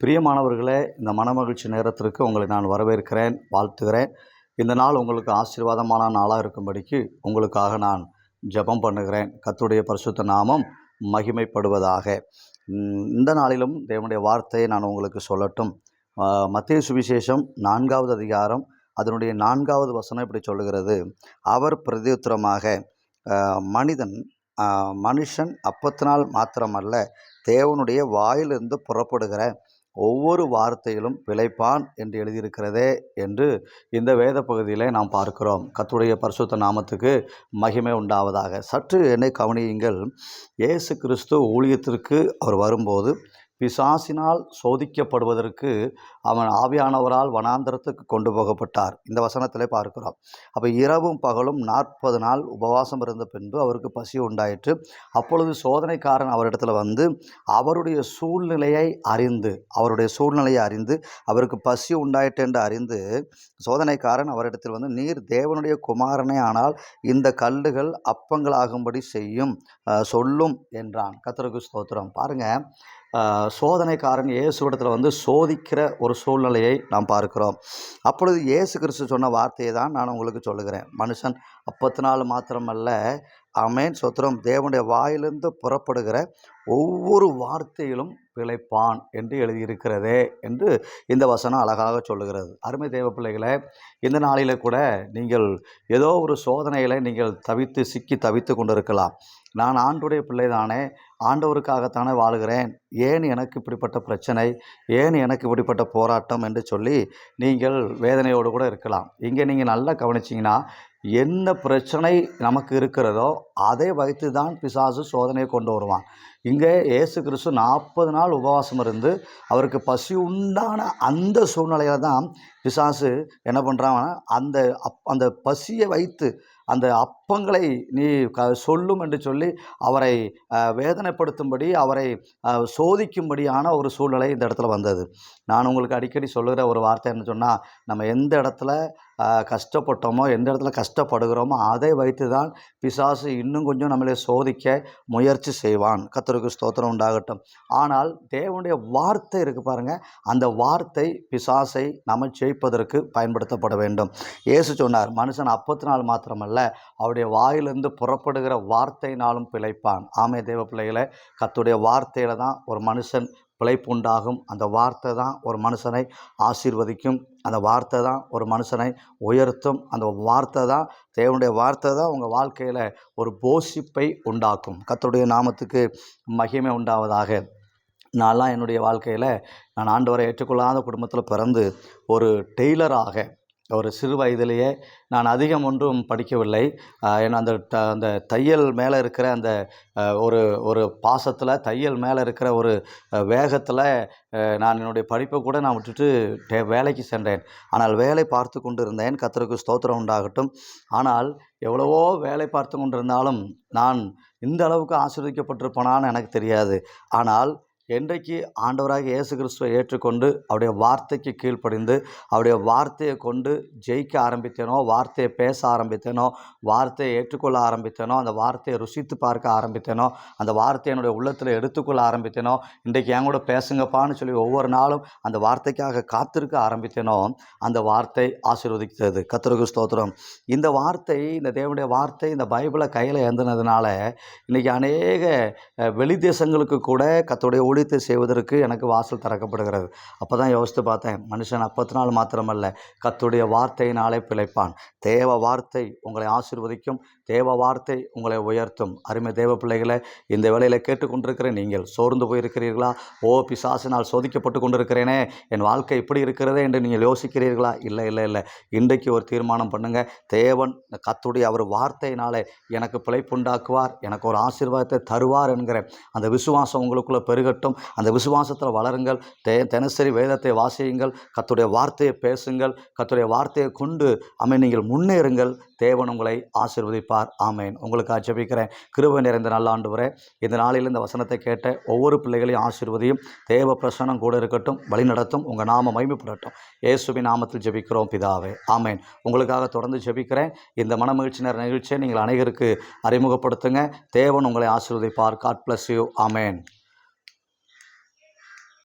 பிரியமானவர்களே இந்த மனமகிழ்ச்சி நேரத்திற்கு உங்களை நான் வரவேற்கிறேன் வாழ்த்துகிறேன். இந்த நாள் உங்களுக்கு ஆசீர்வாதமான நாளாக இருக்கும்படிக்கு உங்களுக்காக நான் ஜெபம் பண்ணுகிறேன். கத்துடைய பரிசுத்த நாமம் மகிமைப்படுவதாக. இந்த நாளிலும் தேவனுடைய வார்த்தையை நான் உங்களுக்கு சொல்லட்டும். மத்திய சுவிசேஷம் நான்காவது அதிகாரம் அதனுடைய நான்காவது வசனம் இப்படி சொல்லுகிறது. அவர் பிரதியுத்தரமாக மனிதன் மனுஷன் அப்பத்தினால் மாத்திரமல்ல தேவனுடைய வாயிலிருந்து புறப்படுகிற ஒவ்வொரு வார்த்தையிலும் பிழைப்பான் என்று எழுதியிருக்கிறதே என்று இந்த வேத பகுதியில் நாம் பார்க்கிறோம். கத்துடைய பரிசுத்த நாமத்துக்கு மகிமை உண்டாவதாக. சற்று என்னை கவனியுங்கள். இயேசு கிறிஸ்து ஊழியத்திற்கு அவர் வரும்போது பிசாசினால் சோதிக்கப்படுவதற்கு அவன் ஆவியானவரால் வனாந்தரத்துக்கு கொண்டு போகப்பட்டார். இந்த வசனத்திலே பார்க்கிறோம். அப்போ இரவும் பகலும் நாற்பது நாள் உபவாசம் இருந்த பின்பு அவருக்கு பசி உண்டாயிற்று. அப்பொழுது சோதனைக்காரன் அவரிடத்துல வந்து அவருடைய சூழ்நிலையை அறிந்து அவருடைய சூழ்நிலையை அறிந்து அவருக்கு பசி உண்டாயிற்று என்று அறிந்து சோதனைக்காரன் அவரிடத்தில் வந்து நீர் தேவனுடைய குமாரனே ஆனால் இந்த கல்லுகள் அப்பங்களாகும்படி செய்யும் சொல்லும் என்றான். கத்திரகு ஸ்தோத்திரம். பாருங்க சோதனைக்காரன் இயேசுவிடத்தில் வந்து சோதிக்கிற ஒரு சூழ்நிலையை நாம் பார்க்கிறோம். அப்பொழுது இயேசு கிறிஸ்து சொன்ன வார்த்தையை தான் நான் உங்களுக்கு சொல்லுகிறேன். மனுஷன் அப்பத்தினால் மாத்திரமல்ல அமேன் சொத்திரம் தேவனுடைய வாயிலிருந்து புறப்படுகிற ஒவ்வொரு வார்த்தையிலும் பிழைப்பான் என்று எழுதியிருக்கிறதே என்று இந்த வசனம் அழகாக சொல்லுகிறது. அருமை தேவ பிள்ளைகளை இந்த நாளில் கூட நீங்கள் ஏதோ ஒரு சோதனையில் நீங்கள் தவித்து சிக்கி தவித்து கொண்டிருக்கலாம். நான் ஆண்டுடைய பிள்ளைதானே ஆண்டவருக்காகத்தானே வாழுகிறேன். ஏன் எனக்கு இப்படிப்பட்ட பிரச்சனை? ஏன் எனக்கு இப்படிப்பட்ட போராட்டம்? என்று சொல்லி நீங்கள் வேதனையோடு கூட இருக்கலாம். இங்கே நீங்கள் நல்லா கவனிச்சிங்கன்னா என்ன பிரச்சனை நமக்கு இருக்கிறதோ அதை வைத்து தான் பிசாசு சோதனையை கொண்டு வருவான். இங்கே இயேசு கிறிஸ்து நாற்பது நாள் உபவாசம் இருந்து அவருக்கு பசி உண்டான அந்த சூழ்நிலையில் தான் பிசாசு என்ன பண்ணுறான் அந்த அப் அந்த பசியை வைத்து அந்த அப்பங்களை நீ க சொல்லும் என்று சொல்லி அவரை வேதனைப்படுத்தும்படி அவரை சோதிக்கும்படியான ஒரு சூழ்நிலை இந்த இடத்துல வந்தது. நான் உங்களுக்கு அடிக்கடி சொல்லுகிற ஒரு வார்த்தை என்ன சொன்னால் நம்ம எந்த இடத்துல கஷ்டப்பட்டோமோ எந்த இடத்துல கஷ்டப்படுகிறோமோ அதை வைத்து தான் பிசாசு இன்னும் கொஞ்சம் நம்மளை சோதிக்க முயற்சி செய்வான். கத்தருக்கு ஸ்தோத்திரம் உண்டாகட்டும். ஆனால் தேவனுடைய வார்த்தை இருக்கு பாருங்கள் அந்த வார்த்தை பிசாசை நம்ம ஜெயிப்பதற்கு பயன்படுத்தப்பட வேண்டும். இயேசு சொன்னார் மனுஷன் அப்பத்தினால் மாத்திரமல்ல அவருடைய வாயிலிருந்து புறப்படுகிற வார்த்தையினாலும் பிழைப்பான். ஆமை தேவ பிள்ளைகளை கத்துடைய வார்த்தையில தான் ஒரு மனுஷன் பிழைப்பு உண்டாகும் அந்த வார்த்தை தான் ஒரு மனுஷனை ஆசீர்வதிக்கும். அந்த வார்த்தை தான் ஒரு மனுஷனை உயர்த்தும். அந்த வார்த்தை தான் தேவனுடைய வார்த்தை தான் உங்கள் வாழ்க்கையில் ஒரு போஷிப்பை உண்டாக்கும். கத்தருடைய நாமத்துக்கு மகிமை உண்டாவதாக. நான்லாம் என்னுடைய வாழ்க்கையில் நான் ஆண்டவரை ஏற்றுக்கொள்ளாத குடும்பத்தில் பிறந்து ஒரு டெய்லராக ஒரு சிறு வயதிலேயே நான் அதிகம் ஒன்றும் படிக்கவில்லை. ஏன்னா அந்த த அந்த தையல் மேலே இருக்கிற அந்த ஒரு ஒரு பாசத்தில் தையல் மேலே இருக்கிற ஒரு வேகத்தில் நான் என்னுடைய படிப்பை கூட நான் விட்டுட்டு டே வேலைக்கு சென்றேன். ஆனால் வேலை பார்த்து கொண்டு இருந்தேன் கத்தருக்கு ஸ்தோத்திரம் உண்டாகட்டும். ஆனால் எவ்வளவோ வேலை பார்த்து கொண்டிருந்தாலும் நான் இந்த அளவுக்கு ஆசீர்வதிக்கப்பட்டிருப்பேனான்னு எனக்கு தெரியாது. ஆனால் என்றைக்கு ஆண்டவராக இயேசு கிறிஸ்துவை ஏற்றுக்கொண்டு அவருடைய வார்த்தைக்கு கீழ்ப்படிந்து அவருடைய வார்த்தையை கொண்டு ஜெயிக்க ஆரம்பித்தேனோ வார்த்தையை பேச ஆரம்பித்தேனோ வார்த்தையை ஏற்றுக்கொள்ள ஆரம்பித்தேனோ அந்த வார்த்தையை ருசித்து பார்க்க ஆரம்பித்தேனோ அந்த வார்த்தையை என்னுடைய உள்ளத்தில் எடுத்துக்கொள்ள ஆரம்பித்தேனோ இன்றைக்கு என் கூட பேசுங்கப்பான்னு சொல்லி ஒவ்வொரு நாளும் அந்த வார்த்தைக்காக காத்திருக்க ஆரம்பித்தேனோ அந்த வார்த்தை ஆசீர்வதித்தது. கத்திரகு ஸ்தோத்திரம். இந்த வார்த்தை இந்த தேவனுடைய வார்த்தை இந்த பைபிளை கையில் ஏந்தினதுனால இன்றைக்கி அநேக வெளி தேசங்களுக்கு கூட கத்தோடைய ஊழியத்தை செய்வதற்கு எனக்கு வாசல் திறக்கப்படுகிறது. அப்போ தான் யோசித்து பார்த்தேன் மனுஷன் அப்பத்தினால் மாத்திரமல்ல கத்துடைய வார்த்தையினாலே பிழைப்பான். தேவ வார்த்தை உங்களை ஆசீர்வதிக்கும் தேவ வார்த்தை உங்களை உயர்த்தும். அருமை தேவ பிள்ளைகளை இந்த வேலையில் கேட்டுக்கொண்டிருக்கிற நீங்கள் சோர்ந்து போயிருக்கிறீர்களா? ஓ பிசாசினால் சோதிக்கப்பட்டு கொண்டிருக்கிறேனே என் வாழ்க்கை இப்படி இருக்கிறதே என்று நீங்கள் யோசிக்கிறீர்களா? இல்லை இல்லை இல்லை. இன்றைக்கு ஒரு தீர்மானம் பண்ணுங்கள் தேவன் கத்துடைய அவர் வார்த்தையினாலே எனக்கு பிழைப்புண்டாக்குவார் எனக்கு ஒரு ஆசீர்வாதத்தை தருவார் என்கிற அந்த விசுவாசம் உங்களுக்குள்ளே பெருகட்டும். அந்த விசுவாசத்தில் வளருங்கள். தே தினசரி வேதத்தை வாசியுங்கள். கத்துடைய வார்த்தையை பேசுங்கள். கத்துடைய வார்த்தையை கொண்டு அமை நீங்கள் முன்னேறுங்கள். தேவன் உங்களை ஆசிர்வதிப்பார். ஆமேன். உங்களுக்கு ஆட்சேபிக்கிறேன் கிருபை நிறைந்த நல்ல ஆண்டு இந்த நாளில் இந்த வசனத்தை கேட்ட ஒவ்வொரு பிள்ளைகளையும் ஆசிர்வதியும். தேவ பிரசனம் கூட இருக்கட்டும். வழிநடத்தும் உங்கள் நாம மகிமைப்படட்டும். இயேசுபி நாமத்தில் ஜெபிக்கிறோம் பிதாவே. ஆமேன். உங்களுக்காக தொடர்ந்து ஜெபிக்கிறேன். இந்த மனமகிழ்ச்சியினர் நேர நிகழ்ச்சியை நீங்கள் அனைவருக்கு அறிமுகப்படுத்துங்க. தேவன் உங்களை ஆசிர்வதிப்பார். God bless you amen.